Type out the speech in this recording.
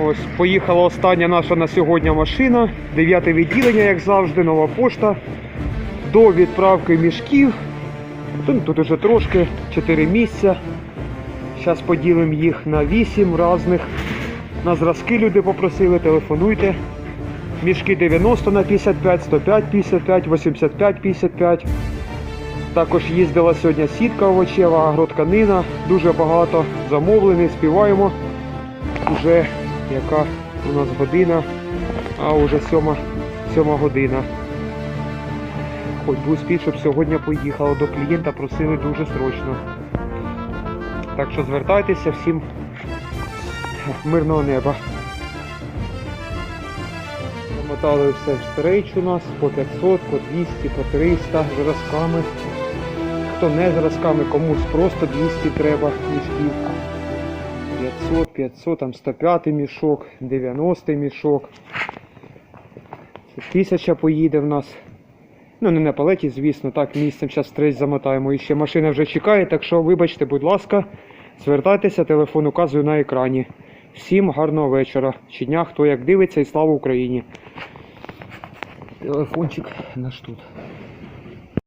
Ось, поїхала остання наша на сьогодні машина. Дев'яте відділення, як завжди, нова пошта. До відправки мішків. Тут, тут уже трошки, 4 місця. Зараз поділимо їх на 8 різних. На зразки люди попросили, телефонуйте. Мішки 90 на 55, 105, 55, 85, 55. Також їздила сьогодні сітка овочева, агротканина. Дуже багато замовлень, співаємо. Уже яка у нас година, а вже сьома, сьома година. Хоч би успіть, щоб сьогодні поїхало до клієнта, просили дуже срочно. Так що звертайтеся всім мирного неба. Замотали все в стрейч у нас по 500, по 200, по 300 зразками. Хто не зразками, комусь просто 200 треба мішків. 500, 500, там 105 мішок, 90 мішок. 1000 поїде в нас. Ну, не на палеті, звісно, так, місцем зараз стрейч замотаємо. І ще машина вже чекає, так що вибачте, будь ласка, звертайтеся, телефон указую на екрані. Всім гарного вечора. Чи дня, хто як дивиться, і слава Україні. Телефончик наш тут.